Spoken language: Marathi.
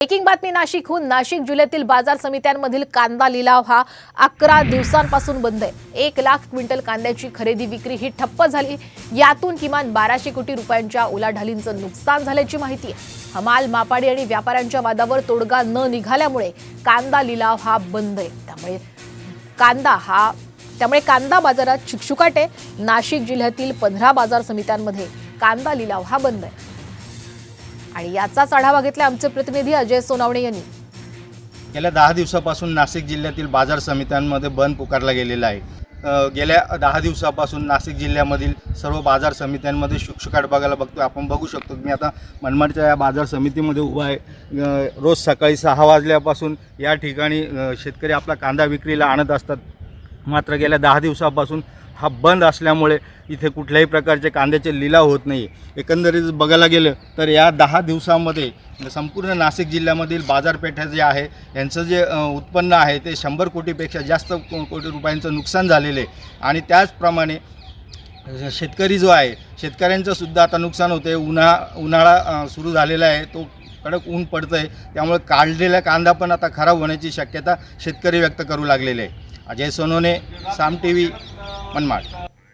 ब्रेकिंग बातमी नाशिकहून. नाशिक जिल्ह्यातील बाजार समित्यांमधील कांदा लिलाव हा अकरा दिवसांपासून बंद आहे. एक लाख क्विंटल कांद्याची खरेदी विक्री ही ठप्प झाली. यातून किमान बाराशे कोटी रुपयांच्या उलाढालींचं नुकसान झाल्याची माहिती आहे. हमाल मापाडी आणि व्यापाऱ्यांच्या वादावर तोडगा न निघाल्यामुळे कांदा लिलाव हा बंद आहे. त्यामुळे कांदा हा त्यामुळे कांदा बाजारात शुकशुकाट आहे नाशिक जिल्ह्यातील पंधरा बाजार समित्यांमध्ये कांदा लिलाव हा बंद आहे. आणि याचाच आढावा घेतला आमचे प्रतिनिधी अजय सोनावणे यांनी. गेल्या दहा दिवसापासून नाशिक जिल्ह्यातील बाजार समित्यांमध्ये बंद पुकारला गेलेला आहे. गेल्या दहा दिवसापासून नाशिक जिल्ह्यामधील सर्व बाजार समित्यांमध्ये शुकशुकाट बघायला बघतो आपण बघू शकतो. मी आता मनमाडच्या या बाजार समितीमध्ये उभा आहे. रोज सकाळी सहा वाजल्यापासून या ठिकाणी शेतकरी आपला कांदा विक्रीला आणत असतात. मात्र गेल्या दहा दिवसापासून हा बंद असल्यामुळे इथे कुठल्याही प्रकारचे कांद्याचे लिलाव होत नाही एकंदरीत बघायला गेलं तर या दहा दिवसामध्ये संपूर्ण नाशिक जिल्ह्यामधील बाजारपेठा जे आहे यांचं जे उत्पन्न आहे ते शंभर कोटीपेक्षा जास्त को- कोटी रुपयांचं नुकसान झालेलं आहे. आणि त्याचप्रमाणे शेतकरी जो आहे शेतकऱ्यांचं सुद्धा आता नुकसान होतं आहे उन्हा उन्हाळा सुरू झालेला आहे. तो कडक ऊन पडतं आहे त्यामुळे काढलेला कांदा पण आता खराब होण्याची शक्यता शेतकरी व्यक्त करू लागलेले आहे. Ajay Sonone Saam T V Manmad.